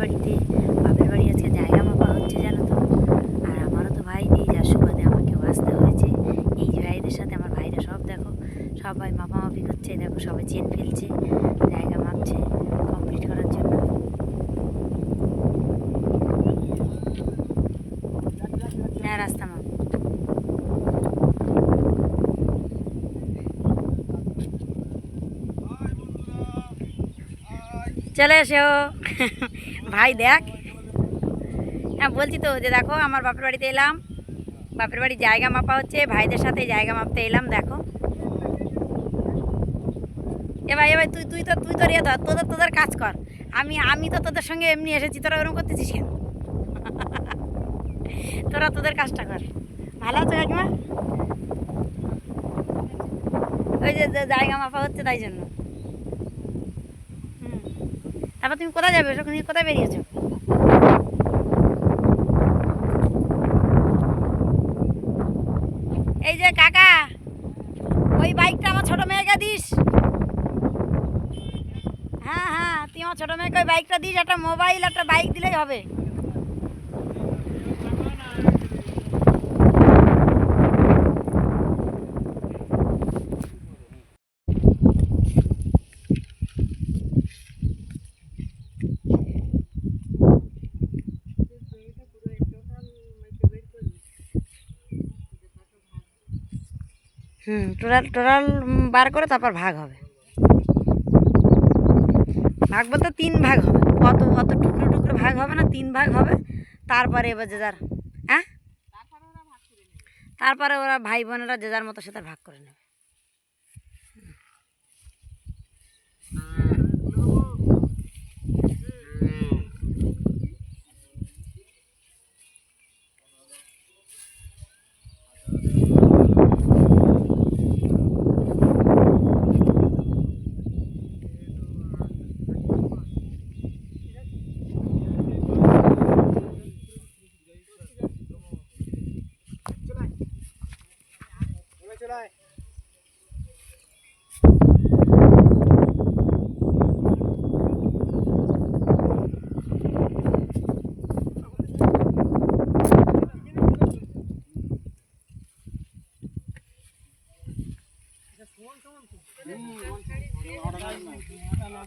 বাড়িতে, বাপের বাড়ি আজকে জায়গা মাপা হচ্ছে জানো তো? আর আমারও তো ভাই নেই যার সুবাদে আমাকেও আসতে হয়েছে। এই ভাইদের সাথে আমার ভাইরা সব দেখো, সবাই মাপামাপি করছে, দেখো সবাই চেন ফেলছে, জায়গা মাপছে কমপ্লিট করার জন্য। রাস্তা মাপ চলে এসো। ভাই, দেখ। হ্যাঁ বলছি তো যে দেখো, আমার বাপের বাড়িতে এলাম। বাপের বাড়ি জায়গা মাপা হচ্ছে, ভাইদের সাথে জায়গা মাপতে এলাম, দেখো। এ ভাই এ ভাই, তুই তুই তো তুই তো রে ধর, তোদের তোদের কাজ কর। আমি আমি তো তোদের সঙ্গে এমনি এসেছি, তোরা ওরকম করতেছিস কেন? তোরা তোদের কাজটা কর। ভালো আছো কাকিমা? ওই যে জায়গা মাপা হচ্ছে তাই জন্য। তারপর তুমি কোথায় যাবে? ওখানে কোথায় বেরিয়েছো? এই যে কাকা, ওই বাইকটা আমার ছোট মেয়েকে দিস। হ্যাঁ হ্যাঁ তুই আমার ছোট মেয়েকে ওই বাইকটা দিস, একটা মোবাইল, একটা বাইক দিলেই হবে। হুম টোটাল টোটাল বার করে তারপর ভাগ হবে। ভাগ বলতে তিন ভাগ হবে। অত অত টুকরো টুকরো ভাগ হবে না, তিন ভাগ হবে। তারপরে এবার যে যার হ্যাঁ? তারপরে ওরা ভাই বোনেরা যে যার মতো সে তার ভাগ করে নেবে।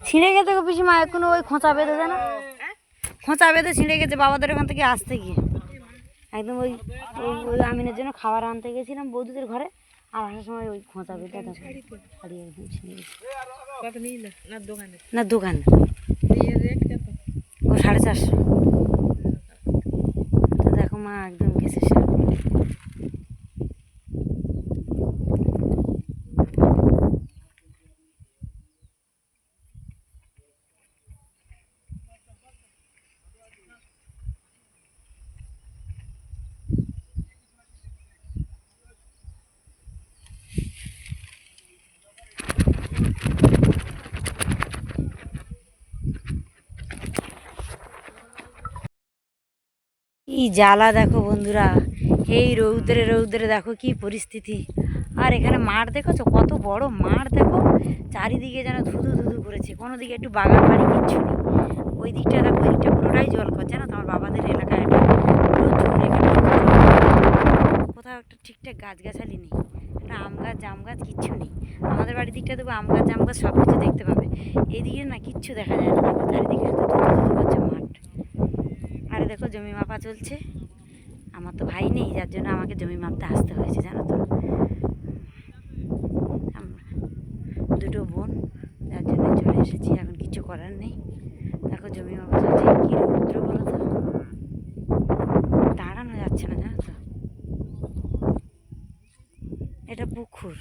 ছিঁড়ে গেছে পিসিমা, এখনও ওই খোঁচা বেঁধে দেয় না? খোঁচা বেঁধে ছিঁড়ে গেছে বাবাদের ওখান থেকে আসতে গিয়ে। একদম ওই- ওই আমিনের জন্য খাবার আনতে গেছিলাম বৌদিদের ঘরে। আর আসার সময় ওই খোঁচা দেখো হারিয়ে না দোকানে। না দোকান। ও সাড়ে চারশো তো দেখো মা একদম গেছে সার কি জ্বালা দেখো বন্ধুরা, এই রৌদ্রে রৌদ্রে দেখো কি পরিস্থিতি। আর এখানে মাঠ দেখেছ? কত বড় মাঠ দেখো, চারিদিকে যেন ধুধু ধুধু করেছে। কোনো দিকে একটু বাগান বাড়ি কিচ্ছু নেই। ওই দিকটা দেখো ওই দিকটা পুরোটাই জল করছে না তোমার বাবাদের এলাকায় এখানে কোথাও একটা ঠিকঠাক গাছগাছালি নেই। একটা আম গাছ জাম গাছ কিচ্ছু নেই। আমাদের বাড়ির দিকটা দেখব আম গাছ জাম গাছ সব কিছু দেখতে পাবে। এদিকে না কিচ্ছু দেখা যায় না, দেখো চারিদিকে করছে মাঠ। আরে দেখো জমি মাপা চলছে। আমার তো ভাই নেই, যার জন্য আমাকে জমি মাপতে আসতে হয়েছে, জানো é beaucoup.